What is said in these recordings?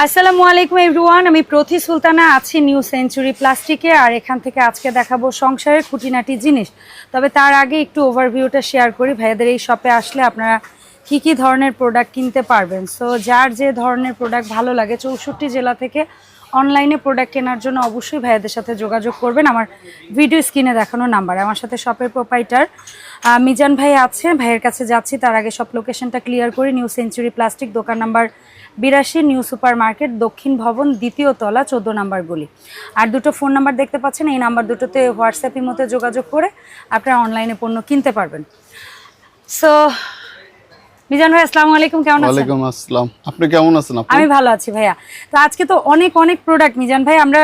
আসসালামু আলাইকুম এভরিওয়ান আমি প্রতি সুলতানা, আছি নিউ সেঞ্চুরি প্লাস্টিকে আর এখান থেকে আজকে দেখাবো সংসারের খুঁটিনাটি জিনিস। তবে তার আগে একটু ওভারভিউটা শেয়ার করি। ভাইয়াদের এই শপে আসলে আপনারা কি কি ধরনের প্রোডাক্ট কিনতে পারবেন? সো যার যে ধরনের প্রোডাক্ট ভালো লাগে, চৌষট্টি জেলা থেকে অনলাইনে প্রোডাক্ট কেনার জন্য অবশ্যই ভাইয়াদের সাথে যোগাযোগ করবেন। আমার ভিডিও স্ক্রিনে দেখানো নাম্বার আমার সাথে শপের প্রোপাইটার মিজান ভাই আছে, ভাইয়ের কাছে যাচ্ছি, তার আগে সব লোকেশনটা ক্লিয়ার করি নিউ সেঞ্চুরি প্লাস্টিক দোকান নাম্বার বিরাশি নিউ সুপার মার্কেট দক্ষিণ ভবন, দ্বিতীয় তলা, চোদ্দ নাম্বার গলি। আর দুটো ফোন নাম্বার দেখতে পাচ্ছেন, এই নাম্বার দুটোতে হোয়াটসঅ্যাপের মতো যোগাযোগ করে আপনারা অনলাইনে পণ্য কিনতে পারবেন। সো মিজান ভাই আসসালামু আলাইকুম কেমন আছেন? ওয়ালাইকুম আসসালাম। আপনি কেমন আছেন আপনি আমি ভালো আছি ভাইয়া। তো আজকে তো অনেক অনেক প্রোডাক্ট মিজান ভাই আমরা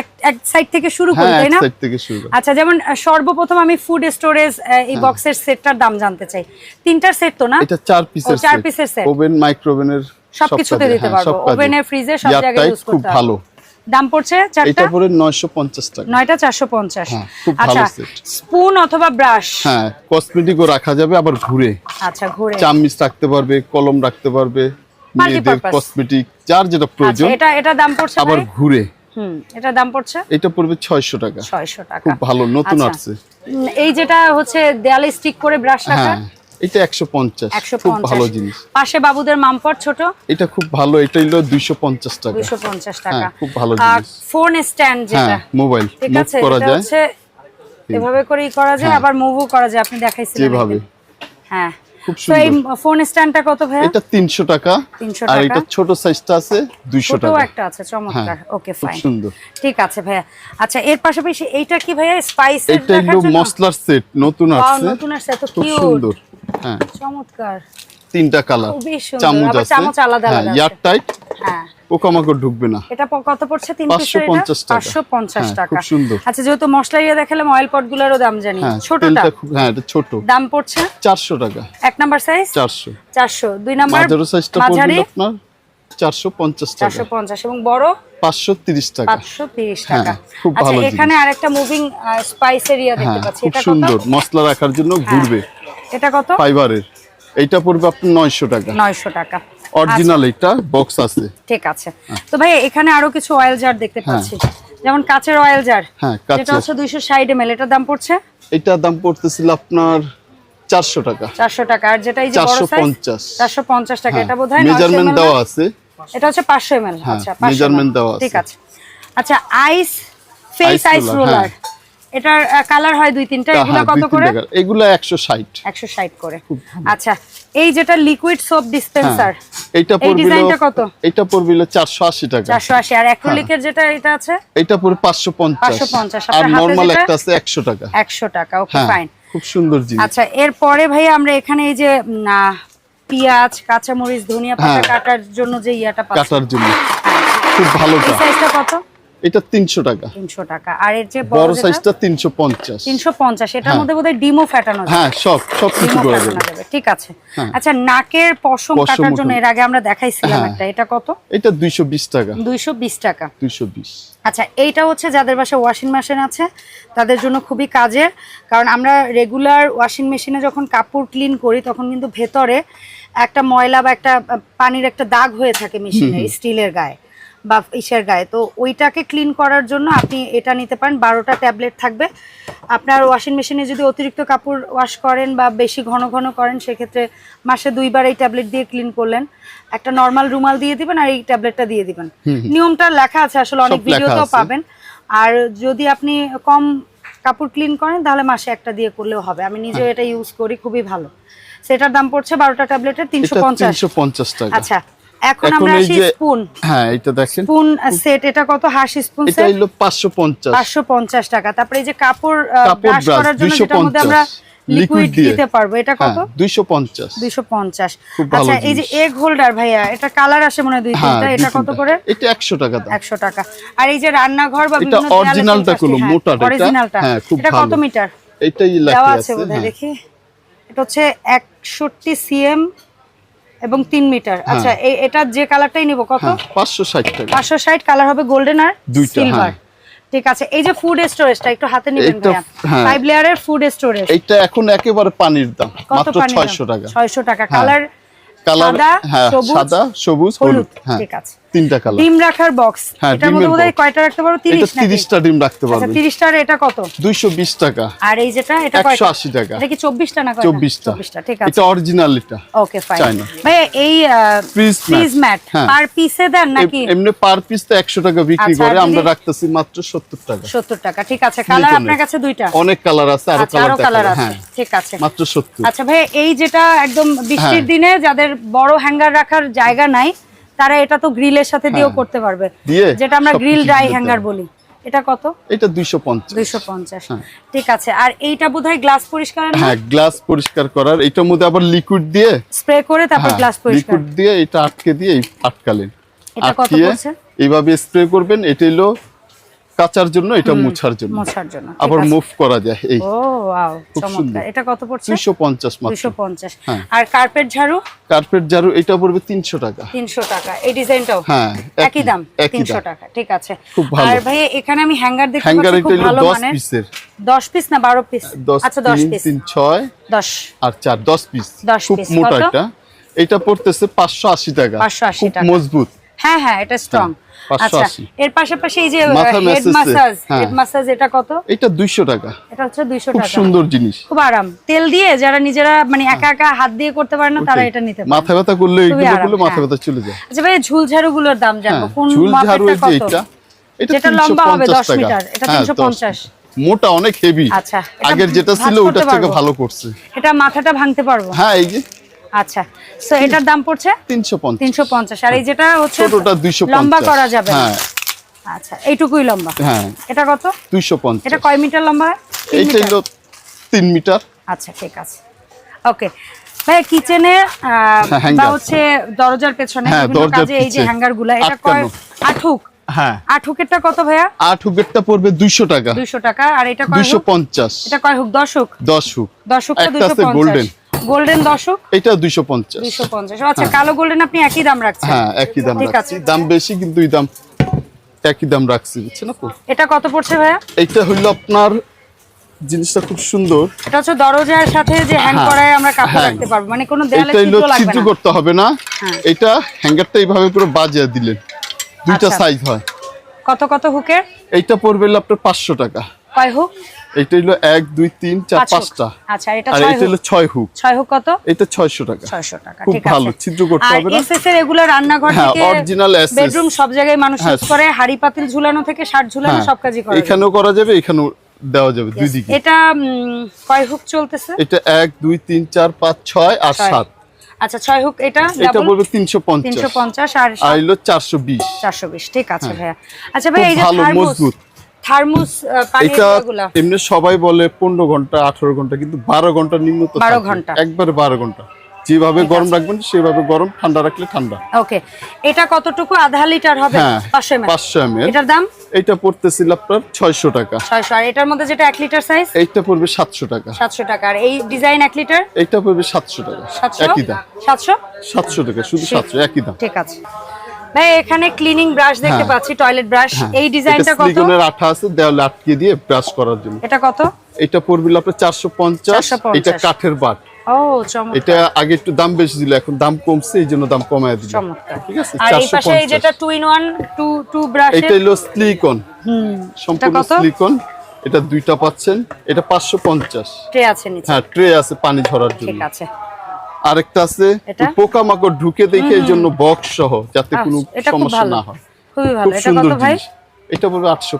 এক সাইড থেকে শুরু করি হ্যাঁ তাই না? সাইড থেকে শুরু আচ্ছা যেমন সর্বপ্রথম আমি ফুড স্টোরেজ এই বক্সের সেটটার দাম জানতে চাই। তিনটার সেট তো না? এটা চার পিসের চার পিসের set। ওভেন মাইক্রোওভেনের সবকিছুতে দিতে পারব। ওভেনে ফ্রিজে সব জায়গায় ইউজ হ্যাঁ, খুব করতে পারব ভালো। দাম পড়ছে চারটা? পরে 950 টাকা। নয়টা চারশো পঞ্চাশ। হ্যাঁ, খুব ভালো আচ্ছা স্পুন অথবা ব্রাশ হ্যাঁ কসমেটিকও রাখা যাবে আবার ঘুরে। আচ্ছা ঘুরে। চামচ রাখতে পারবে কলম রাখতে পারবে মেয়েদের কসমেটিক যার যেটা আচ্ছা প্রয়োজন এটা এটা দাম পড়ছে আবার ঘুরে। হুম এটা দাম পড়ছে? এটা পড়বে 600 টাকা। ছয়শো টাকা। খুব ভালো নতুন আচ্ছা। আসছে। এই যেটা হচ্ছে দেয়ালে স্টিক করে ব্রাশ রাখা? হ্যাঁ। এটা 150 একশো খুব ভালো জিনিস। পাশে বাবুদের মামপট ছোট। এটা খুব ভালো এটা হলো 250 টাকা। দুইশো পঞ্চাশ টাকা। হ্যাঁ, খুব ভালো আর জিনিস। ফোন স্ট্যান্ড যেটা। হ্যাঁ মোবাইল মুভ করা যায়। এভাবে করেই করা যায় হ্যাঁ। আবার মুভও করা যায় আপনি দেখাইছিলেন যেভাবে। হ্যাঁ। খুব তো এই ফোন স্ট্যান্ডটা কত ভাইয়া? এটা 300 টাকা। 300 আর টাকা। এটা ছোট সাইজটা আছে 200 ছোট একটা আছে চমৎকার। ওকে ফাইন সুন্দর। ঠিক আছে ভাইয়া। আচ্ছা এর পাশাপাশি এইটা কি ভাইয়া? স্পাইস এটা হলো মশলার সেট নতুন আসছে। নতুন আসছে এত কিউট সুন্দর। হ্যাঁ। চমৎকার। তিনটা কালার চামচ আছে। চামচ আলাদা হ্যাঁ আলাদা ইয়ার টাইট হ্যাঁ। পোকামাকড় ঢুকবে না। এটা কত পড়ছে? তিন পিসের এটা? 550 টাকা। পঞ্চাশ টাকা খুব সুন্দর। আচ্ছা যেহেতু মশলা ইয়ে দেখালাম অয়েল পট গুলোরও দাম জানি। ছোটটা? হ্যাঁ এটা ছোট। দাম পড়ছে? 400 টাকা। এক নাম্বার সাইজ 400 চারশো। দুই নাম্বার মাঝারো সাইজটা পড়বে আপনার 450 টাকা। চারশো পঞ্চাশ। এবং বড়? 530 টাকা। খুব আচ্ছা এখানে আরেকটা মুভিং স্পাইস এরিয়া দেখতে পাচ্ছি। খুব এটা সুন্দর। মশলা রাখার জন্য ঘুরবে। এটা কত? ফাইবারের। এইটা পড়বে আপনার 900 টাকা। নয়শো টাকা। অরিজিনাল এটা বক্স আছে। ঠিক আছে। তো ভাই এখানে আরও কিছু অয়েল জার দেখতে পাচ্ছি। যেমন কাচের অয়েল জার হ্যাঁ কাচের। হচ্ছে দুইশো ষাট এম এটার দাম পড়ছে? এটার দাম পড়তেছিল আপনার 400 টাকা। চারশো টাকা। আর যেটা এই যে বড় সাইজ 450 চারশো পঞ্চাশ টাকা। হ্যাঁ, এটা বোধ হয় মেজারমেন্ট দেওয়া আছে। এটা হচ্ছে পাঁচশো এম এল হ্যাঁ, আচ্ছা 500 ml দেওয়া আছে। ঠিক আছে। আচ্ছা আইস ফেস আইস রোলার হ্যাঁ। এটার কালার হয় দুই তিনটা? এগুলো হ্যাঁ, কত করে। এগুলো 160 একশো ষাট করে। আচ্ছা এই যেটা লিকুইড সোপ ডিসপেন্সার হ্যাঁ, এইটা এই পড়বে ডিজাইনটা কত? এটা পড়বে 480 টাকা। চারশো আশি আর অ্যাক্রিলিকের যেটা এটা আছে? এটা পড়বে 550 550, আর নরমাল একটা আছে 100 টাকা। একশো টাকা ওকে হ্যাঁ ফাইন খুব সুন্দর জিনিস। আচ্ছা এরপরে ভাই আমরা এখানে এই যে পেঁয়াজ কাঁচামরিচ ধনিয়া পাতা হ্যাঁ। কাটার জন্য যে ইয়াটা পাচ্ছি কাটার জন্য। হ্যাঁ। খুব ভালোটা। সাইজটা কত? এটা 300 টাকা। তিনশো টাকা। আর এর যে বড় সাইজটা 350 তিনশো পঞ্চাশ। এটার। মধ্যে বোধহয় ডিমও ফাটানো যায় হ্যাঁ সব সব কিছু করা যাবে। যাবে ঠিক আছে। হ্যাঁ। আচ্ছা নাকের পশম কাটার জন্য এর আগে আমরা দেখাইছিলাম হ্যাঁ। একটা এটা কত? এটা 220 টাকা। দুইশো বিশ টাকা। 220 আচ্ছা এইটা হচ্ছে যাদের বাসায় ওয়াশিং মেশিন আছে তাদের জন্য খুবই কাজের। কারণ আমরা রেগুলার ওয়াশিং মেশিনে যখন কাপড় ক্লিন করি তখন কিন্তু ভেতরে একটা ময়লা বা একটা পানির একটা দাগ হয়ে থাকে মেশিনে স্টিলের গায়ে। বা ইসের গায়ে। তো ওইটাকে ক্লিন করার জন্য আপনি এটা নিতে পারেন। বারোটা ট্যাবলেট থাকবে। আপনার ওয়াশিং মেশিনে যদি অতিরিক্ত কাপড় ওয়াশ করেন বা বেশি ঘন ঘন করেন সেক্ষেত্রে মাসে দুইবার এই ট্যাবলেট দিয়ে ক্লিন করলেন। একটা নর্মাল রুমাল দিয়ে দিবেন আর এই ট্যাবলেটটা দিয়ে দিবেন। নিয়মটা লেখা আছে আসলে অনেক ভিডিওতেও পাবেন। আর যদি আপনি কম কাপড় ক্লিন করেন তাহলে মাসে একটা দিয়ে করলেও হবে। আমি নিজেও এটা ইউজ করি খুবই ভালো। সেটার দাম পড়ছে বারোটা ট্যাবলেটের তিনশো পঞ্চাশ। আচ্ছা এখন আমরা আসি স্পুন। হ্যাঁ এটা দেখেন। স্পুন সেট এটা কত? হাসি স্পুন এটা হলো 550 পাঁচশো পঞ্চাশ। টাকা। তারপরে এই যে কাপড় ব্রাশ করার জন্য যেটার মধ্যে আমরা লিকুইড দিতে পারব। এটা কত? হ্যাঁ 250 দুইশো পঞ্চাশ। খুব ভালো আচ্ছা এই যে এগ হোল্ডার ভাইয়া এটা কালার আসে মনে হয় দুই হ্যাঁ তিনটা এটা কত করে? এটা 100 টাকা দাম। একশো টাকা। আর এই যে রান্নাঘর বা বিভিন্ন দেয়ালে অরিজিনালটা ফুলগুলো মোটাটা এটা। অরিজিনালটা হ্যাঁ, এটা কত মিটার? এটাই লেখা আছে হ্যাঁ। দেখি। এটা হচ্ছে একষট্টি সিএম এবং তিন মিটার। আচ্ছা এই এটা যে কালারটাই নিব কত? হ্যাঁ 560 টাকা। পাঁচশো ষাট কালার হবে গোল্ডেন আর সিলভার হ্যাঁ। ঠিক আছে এই যে ফুড স্টোরেজটা একটু হাতে নেবেন ভাইয়া। হ্যাঁ। ফাইভ লেয়ারের ফুড স্টোরেজ এটা এখন একেবারে পানির দাম কত মাত্র পানি 600 টাকা। ছয়শো টাকা। হ্যাঁ। কালার কালার সাদা, হ্যাঁ সবুজ, সাদা সবুজ হলুদ হ্যাঁ। ঠিক আছে। তিনটা কালার ডিম রাখার বক্স হ্যাঁ, এটার মধ্যে বোধহয় কয়টা রাখতে পারো এটা 30 নাকি? তিরিশটা ডিম রাখতে আচ্ছা পারবে। 30টার এটা কত? দুইশো বিশ টাকা। আর এই যেটা এটা কয়টা? আশি টাকা। এটা কি 24টা না কয়টা? চব্বিশটা। 24টা ঠিক আছে। এটা অরিজিনাল এটা ওকে ফাইন ভাই এই। Fridge mat. পার পিসে দেন নাকি? এমনি পার পিস তো একশো টাকা বিক্রি আচ্ছা, করে আমরা রাখতেছি মাত্র সত্তর টাকা। 70 টাকা ঠিক আছে। কালার আপনার কাছে দুইটা? অনেক কালার আছে আরও কালার কালার আছে। হ্যাঁ। ঠিক আছে। মাত্র সত্তর। আচ্ছা ভাই এই যেটা একদম বৃষ্টির হ্যাঁ। দিনে যাদের বড় হ্যাঙ্গার রাখার জায়গা নাই তারা এটা তো গ্রিলের সাথে দিয়েও হ্যাঁ। করতে পারবে। যেটা আমরা গ্রিল ড্রাই হ্যাঙ্গার বলি। এটা কত? এটা দুইশো পঞ্চাশ। দুইশো পঞ্চাশ। হ্যাঁ। ঠিক আছে। আর এইটা বোধহয় গ্লাস পরিষ্কার হ্যাঁ গ্লাস পরিষ্কার করার। এটার মধ্যে আবার লিকুইড দিয়ে স্প্রে করে তারপর হ্যাঁ, গ্লাস পরিষ্কার। লিকুইড দিয়ে এটা আটকে দিয়ে আটকালেন। এটা কত পড়ছে? এইভাবে স্প্রে করবেন। এটা হলো কাচার জন্য এটা মুছার জন্য। মোছার জন্য আবার মুভ করা যায় এই। ও ওয়াও চমৎকার। এটা কত পড়ছে? দুইশো পঞ্চাশ মাত্র। দুইশো পঞ্চাশ। হ্যাঁ। আর কার্পেট ঝাড়ু? কার্পেট জারু এটা পড়বে তিনশো টাকা। তিনশো টাকা। এই ডিজাইনটাও? হ্যাঁ, একই দাম? একই তিনশো দাম। টাকা ঠিক আছে। খুব ভালো। আর ভাই এখানে আমি হ্যাঙ্গার দেখতে পাচ্ছি খুব ভালো দশ মানের। পিসের দশ পিস না বারো পিস দশ আচ্ছা দশ তিন পিস তিন ছয়। দশ। আর চার দশ পিস 10 খুব মোটা? এটা। এটা পড়তেছে পাঁচশো আশি টাকা। 580 খুব টাকা। মজবুত। হ্যাঁ হ্যাঁ এটা স্ট্রং হ্যাঁ, আচ্ছা এর পাশাপাশি এই যে হেড মাসাজ হ্যাঁ। হেড মাসাজ এটা কত? এটা দুইশো টাকা। এটা হচ্ছে দুইশো খুব সুন্দর জিনিস। খুব আরাম। তেল দিয়ে যারা নিজেরা মানে একা একা হাত দিয়ে করতে পারে না তারা এটা নিতে পারে মাথা ব্যথা করলে আরাম, করলে মাথা হ্যাঁ। ব্যথা চলে যায়। আচ্ছা ভাই ঝুল ঝাড়ু দাম জানব। হ্যাঁ কোন মাপেরটা কত? এটা এটা লম্বা হবে 350 10 মিটার, এটা হ্যাঁ, 350 মোটা অনেক হেভি আচ্ছা, আগের যেটা ছিল ওটার থেকে ভালো করছে। এটা মাথাটা ভাঙতে পারব। হ্যাঁ এই যে আচ্ছা সো এটার দাম পড়ছে? তিনশো পঞ্চাশ। তিনশো পঞ্চাশ। আর এই যেটা হচ্ছে ছোটটা দুইশো লম্বা করা যাবে হ্যাঁ। আচ্ছা এইটুকুই লম্বা? হ্যাঁ। এটা কত? দুইশো পঞ্চাশ। এটা কয় মিটার লম্বা এইটা? হলো তিন মিটার। আচ্ছা ঠিক আছে। ওকে ভাই কিচেনে বা হচ্ছে দরজার পেছনে হ্যাঁ, কাজে এই যে হ্যাঙ্গারগুলা এটা কয়। আঠুক হ্যাঁ। আঠুকেরটা কত ভাইয়া? আট পড়বে দুইশো টাকা। দুইশো টাকা। আর এটা কয় হুক? এটা কয় হুক দশ হুক দশ হুক দশ হুকটা। গোল্ডেন এটা দুইশো পঞ্চাশ। দুইশো পঞ্চাশ। আচ্ছা কালো গোল্ডেন আপনি একই দাম রাখছেন। হ্যাঁ একই দাম রাখছি। দাম বেশি কিন্তু এই দাম একই দাম রাখছি বুঝছেন আপু এটা কত পড়ছে ভাইয়া? হইল আপনার জিনিসটা খুব সুন্দর। এটা হচ্ছে দরজার সাথে যে হ্যাং হ্যাঁ, করায় আমরা কাপড় হ্যাঁ। রাখতে পারব। মানে কোনো দেয়ালে এটা ছিদ্র লাগবে ছিদ্র করতে হবে না। হ্যাঁ। এটা হ্যাঙ্গারটা এইভাবে করে বাজিয়ে দিলেন। দুইটা আচ্ছা। সাইজ হয়। কত কত হুকের? এইটা পড়বে আপনার পাঁচশো টাকা। কয় হুক? এক দুই তিন চার পাঁচ হুক। পাঁচটা। আচ্ছা এটা আর ছয় এটা হলো ছয় হুক। ছয় হুক কত? এটা ছয়শো টাকা। ছয়শো টাকা খুব ঠিক ভালো, ছিদ্র করতে হবে না। এসএস এর এগুলো রান্নাঘর হ্যাঁ, থেকে original SS বেডরুম সব জায়গায় মানুষ হ্যাঁ। ইউজ করে হাড়ি পাতিল ঝুলানো থেকে শার্ট ঝুলানো হ্যাঁ সব কাজই করে এখানেও করা যাবে এখানেও দেওয়া যাবে দুই দিকে। এটা কয় হুক চলতেছে? এটা এক দুই তিন চার পাঁচ ছয় আর ছয়। সাত। আচ্ছা ছয় হুক এটা এটা বলবে তিনশো পঞ্চাশ। তিনশো পঞ্চাশ আর আর হলো চারশো বিশ। চারশো বিশ ঠিক আছে ভাইয়া। আচ্ছা ভাই এই যে ভালো, মজবুত। থার্মোস পানির এমনি সবাই বলে পনেরো ঘণ্টা আঠারো ঘণ্টা কিন্তু বারো ঘণ্টা নিম্ন 12 ঘণ্টা। একবারে বারো ঘণ্টা। যেভাবে গরম রাখবেন সেভাবে গরম ঠান্ডা রাখলে ঠান্ডা। ওকে। এটা কতটুকু? আধা লিটার হবে? পাঁচশো এমএল। পাঁচশো এটার দাম? এটা পড়তেছিল আপনার ছয়শো টাকা। আর এটার মধ্যে যেটা লিটার সাইজ এইটা পড়বে সাতশো টাকা। সাতশো টাকা। আর এই ডিজাইন লিটার? এইটা পড়বে সাতশো টাকা। একই দাম। টাকা শুধু সাতশো একই দাম। ঠিক আছে। ভাই এখানে ক্লিনিং ব্রাশ দেখতে হ্যাঁ। পাচ্ছি টয়লেট ব্রাশ এই ডিজাইনটা কত? সিলিকনের আঠা আছে দেওয়ালে আটকে দিয়ে ব্রাশ করার জন্য। এটা কত? এটা পড়বে আপনার 450 এটা কাঠের বাট। ও চমৎকার। এটা আগে একটু দাম বেশি ছিল এখন দাম কমছে এই জন্য দাম কমায় দিল। চমৎকার। ঠিক আছে? আর এই চারশো পাশে এই যেটা two in one two two brush এটা হলো স্লিকন হুম। সম্পূর্ণ? স্লিকন এটা দুইটা পাচ্ছেন। এটা পাঁচশো পঞ্চাশ। ট্রে আছে নিচে। হ্যাঁ ট্রে আছে পানি ঝরার ঠিক জন্য আছে। আরেকটা আছে পোকা পোকামাকড় ঢুকে দেখে এই জন্য বক্স সহ যাতে কোনো সমস্যা না হয়। খুবই ভালো। এটা কত ভাই? এটা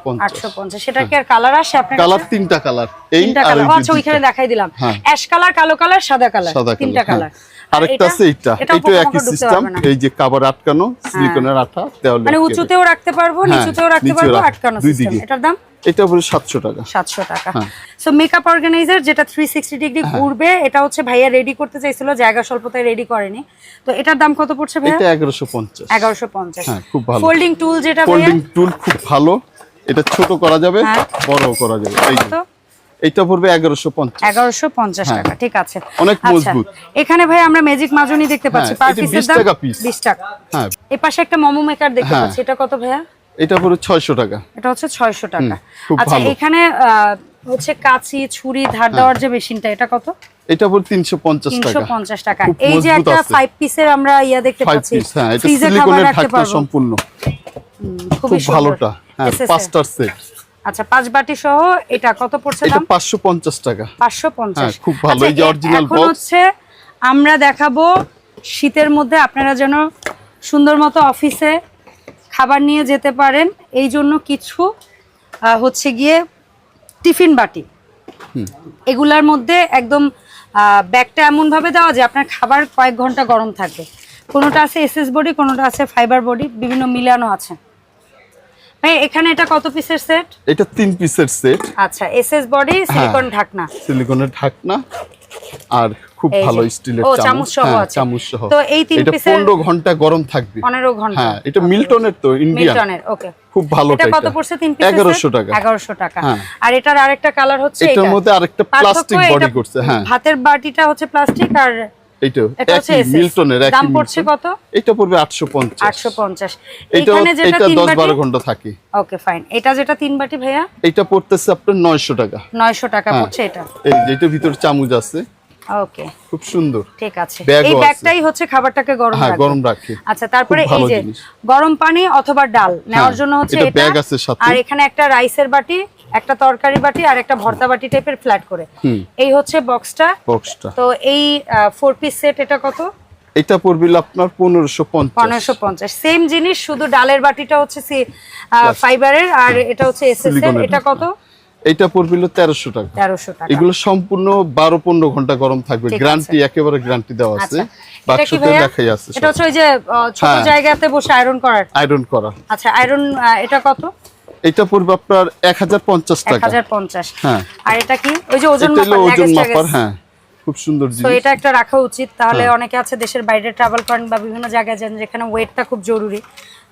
পঞ্চাশ। আটশো পঞ্চাশ। সেটা কি আর কালার আছে আপনার কালার তিনটা কালার এই আর আচ্ছা ওইখানে দেখাই দিলাম। হ্যাঁ। অ্যাশ কালার কালো কালার সাদা কালার তিনটা কালার কালার হ্যাঁ। আরেকটা আছে এইটা এইটা একই সিস্টেম এই যে কাবার আটকানো সিলিকনের আঠা দেওয়ালে মানে উঁচুতেও রাখতে পারব হ্যাঁ, নিচুতেও রাখতে পারব আটকানো সিস্টেম এটার দাম? এটা পড়বে সাতশো টাকা। সাতশো টাকা। হ্যাঁ। সো মেকআপ অর্গানাইজার যেটা থ্রি সিক্সটি ডিগ্রি ঘুরবে এটা হচ্ছে ভাইয়া রেডি করতে চাইছিল জায়গা স্বল্পতায় রেডি করেনি। তো এটার দাম কত পড়ছে ভাইয়া? এটা এগারোশো পঞ্চাশ। এগারোশো পঞ্চাশ। হ্যাঁ, খুব ভালো। ফোল্ডিং টুল যেটা ফোল্ডিং টুল খুব ভালো। এটা ছোট করা যাবে হ্যাঁ। বড় করা যাবে। এই তো এটা পড়বে এগারোশো পঞ্চাশ। এগারোশো পঞ্চাশ হ্যাঁ। টাকা ঠিক আছে। অনেক আচ্ছা, মজবুত। এখানে ভাই আমরা ম্যাজিক মাজনি দেখতে পাচ্ছি। হ্যাঁ, পার 20 টাকা হ্যাঁ। পাশে একটা মোমো মেকার দেখতে। পাচ্ছি। এটা কত ভাইয়া? এটা টাকা। এটা হচ্ছে টাকা। আচ্ছা এখানে হচ্ছে কাঁচি ছুরি ধার দেওয়ার যে মেশিনটা এটা কত? এটা পড়বে তিনশো পঞ্চাশ তিনশো টাকা পঞ্চাশ টাকা। এই যে একটা আছে। ফাইভ পিসের আমরা ইয়া দেখতে পাচ্ছি। ফ্রিজে খাবার রাখতে পারব। সম্পূর্ণ। খুব ভালোটা। হ্যাঁ পাঁচটার সেট আচ্ছা পাঁচ বাটি সহ এটা কত পড়ছে এটা দাম? পাঁচশো পঞ্চাশ টাকা। পাঁচশো পঞ্চাশ। হ্যাঁ, খুব ভালো। এই যে original এখন হচ্ছে আমরা দেখাবো শীতের মধ্যে আপনারা যেন সুন্দর মতো অফিসে খাবার নিয়ে যেতে পারেন। এই জন্য কিছু হচ্ছে গিয়ে টিফিন বাটি। এগুলার মধ্যে একদম ব্যাগটা এমনভাবে দেওয়া যে আপনার খাবার কয়েক ঘণ্টা গরম থাকবে। কোনোটা আছে এসএস বডি কোনোটা আছে ফাইবার বডি বিভিন্ন মিলানো আছে। ভাই এখানে এটা কত পিসের সেট এটা তিন পিসের সেট আচ্ছা এসএস বডি সিলিকন ঢাকনা। সিলিকনের ঢাকনা আর খুব। ভালো স্টিলের চামচ চামচ। সহ হ্যাঁ, তো এই তিন পিসের- পনেরো ঘণ্টা গরম থাকবে। পনেরো ঘণ্টা। হ্যাঁ এটা মিল্টনের তো ইন্ডিয়ান মিল্টনের ওকে খুব ভালো এটা কত পড়ছে তিন পিস এগারোশো টাকা। এগারোশো টাকা। হ্যাঁ। আর এটার আরেকটা কালার হচ্ছে এটার মধ্যে আরেকটা প্লাস্টিক বডি করছে হ্যাঁ। ভাতের বাটিটা হচ্ছে প্লাস্টিক আর এইটা একই মিল্টনের একই দাম পড়ছে কত? এটা পড়বে আটশো পঞ্চাশ। আটশো পঞ্চাশ। এটা এখানে যেটা এটা তিন দশ বাটি বারো ঘণ্টা থাকে। Okay fine. এটা যেটা তিন বাটি ভাইয়া? এটা পড়তেছে আপনার নয়শো টাকা। নয়শো টাকা হ্যাঁ। পড়ছে এটা। এই যে এটার ভিতরে চামচ আছে। ওকে। খুব সুন্দর। ঠিক আছে। এই ব্যাগটাই হচ্ছে খাবারটাকে গরম হ্যাঁ গরম রাখে। আচ্ছা তারপরে এই যে গরম পানি অথবা ডাল নেওয়ার হ্যাঁ, জন্য হচ্ছে এটা এটা ব্যাগ আছে সাথে। আর এখানে একটা রাইসের বাটি একটা তরকারি বাটি আর একটা ভর্তা বাটি টাইপের ফ্ল্যাট করে। এই হচ্ছে বক্সটা বক্সটা তো এই ফোর পিস সেট এটা কত? এটা পড়বে আপনার পনেরোশো পনেরোশো পঞ্চাশ। সেম জিনিস শুধু ডালের বাটিটা হচ্ছে ফাইবারের আর এটা হচ্ছে এস এটা কত? এটা পড়বে তেরোশো টাকা। তেরোশো টাকা। এগুলো সম্পূর্ণ বারো পনেরো ঘণ্টা গরম থাকবে। গ্যারান্টি একেবারে গ্যারান্টি দেওয়া আছে। আচ্ছা। এটা বাক্সতে দেখাই আছে এটা হচ্ছে ওই যে ছোট হ্যাঁ। জায়গাতে বসে আয়রন করার। আয়রন করা। আচ্ছা আয়রন এটা কত? এটা পড়বে আপনার এক হাজার পঞ্চাশ এক টাকা হাজার পঞ্চাশ। হ্যাঁ। আর এটা কি? ওই যে ওজন মাপার ওজন মাপার হ্যাঁ। খুব সুন্দর তো এটা একটা রাখা উচিত। তাহলে হ্যাঁ। অনেকে আছে দেশের বাইরে ট্রাভেল করেন বা বিভিন্ন জায়গায় যান যেখানে ওয়েটটা খুব জরুরি।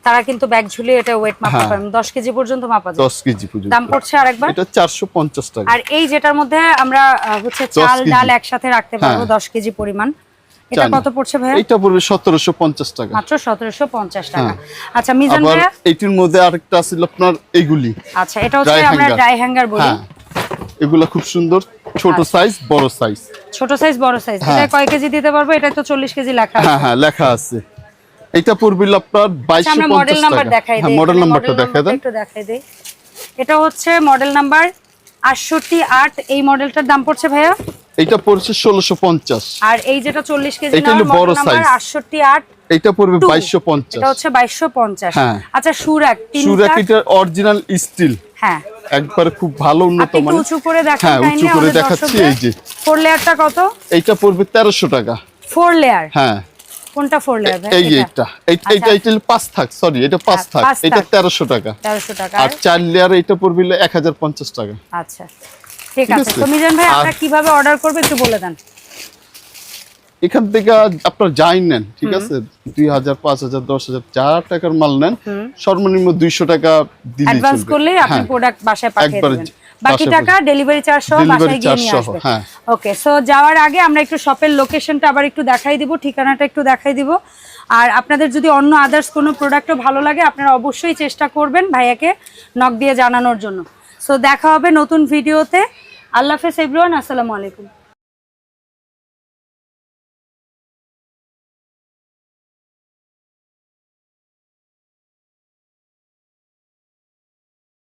তারা কিন্তু ব্যাগ ঝুলিয়ে এটা ওয়েট মাপতে হ্যাঁ। পারেন। দশ কেজি পর্যন্ত মাপা যায়। দশ কেজি পর্যন্ত। দাম পড়ছে আরেকবার। এটা চারশো পঞ্চাশ টাকা। আর এই যেটার মধ্যে আমরা হচ্ছে চাল ডাল একসাথে রাখতে পারব হ্যাঁ। দশ কেজি পরিমাণ। এটা কত পড়ছে ভাইয়া? এটা পড়বে টাকা। মাত্র হ্যাঁ। আচ্ছা মিজান মধ্যে আরেকটা আছে আপনার এইগুলি। আচ্ছা এটা হচ্ছে Dry আমরা ড্রাই হ্যাঙ্গার বলি। হ্যাঁ। এগুলা খুব সুন্দর। ছোট আচ্ছা। সাইজ বড় সাইজ ছোট সাইজ বড় সাইজ হ্যাঁ। এটা কয় কেজি দিতে পারব? এটা তো চল্লিশ কেজি লেখা হ্যাঁ হ্যাঁ লেখা আছে। এটা পড়বে আপনার আচ্ছা, বাইশশো মডেল নাম্বার দেখাই হ্যাঁ মডেল নাম্বারটা দেন। একটু দেখাই দিই। এটা হচ্ছে মডেল নাম্বার আটষট্টি আট। এই মডেলটার দাম পড়ছে ভাইয়া? এটা পড়ছে ষোলোশো পঞ্চাশ। আর এই যেটা চল্লিশ কেজি এটা হলো বড়। আটষট্টি আট। এটা পড়বে Two। বাইশশো পঞ্চাশ। এটা হচ্ছে হ্যাঁ। আচ্ছা সুরাক তিনটা সুরাকিটার অরিজিনাল স্টিল হ্যাঁ। একবারে খুব ভালো উন্নত মানে উঁচু করে দেখান হ্যাঁ উঁচু করে দেখাচ্ছি এই যে। ফোর লেয়ারটা কত? এইটা পড়বে তেরোশো টাকা। ফোর লেয়ার হ্যাঁ। কোনটা ফোর লেয়ার এই এটা। এইটা। আচ্ছা। পাঁচ থাক সরি এটা পাঁচ হ্যাঁ, থাক। পাঁচ এটা থাক। টাকা। আর চার লেয়ার এটা পড়বে এক হাজার পঞ্চাশ টাকা। আচ্ছা। ঠিক আছে। তো মিজান ভাই আপনারা কীভাবে অর্ডার করবে একটু বলে দেন। এখান থেকে আপনার যাই নেন ঠিক আছে? দুই হাজার পাঁচ হাজার দশ হাজার যা টাকার মাল নেন সর্বনিম্ন দুইশো টাকা দিলে অ্যাডভান্স করলেই আপনি প্রোডাক্ট বাসায় পাঠিয়ে দেবেন। বাকি টাকা ডেলিভারি চার্জ সহ বাসায় গিয়ে নিয়ে আসবে হ্যাঁ। ওকে সো যাওয়ার আগে আমরা একটু শপের লোকেশনটা আবার একটু দেখাই দিব ঠিকানাটা একটু দেখাই দিব। আর আপনাদের যদি অন্য আদার্স কোনো প্রোডাক্টও ভালো লাগে আপনারা অবশ্যই চেষ্টা করবেন ভাইয়াকে নক দিয়ে জানানোর জন্য। সো দেখা হবে নতুন ভিডিওতে আল্লাহ হাফেজ এভরিওয়ান আসসালামু আলাইকুম।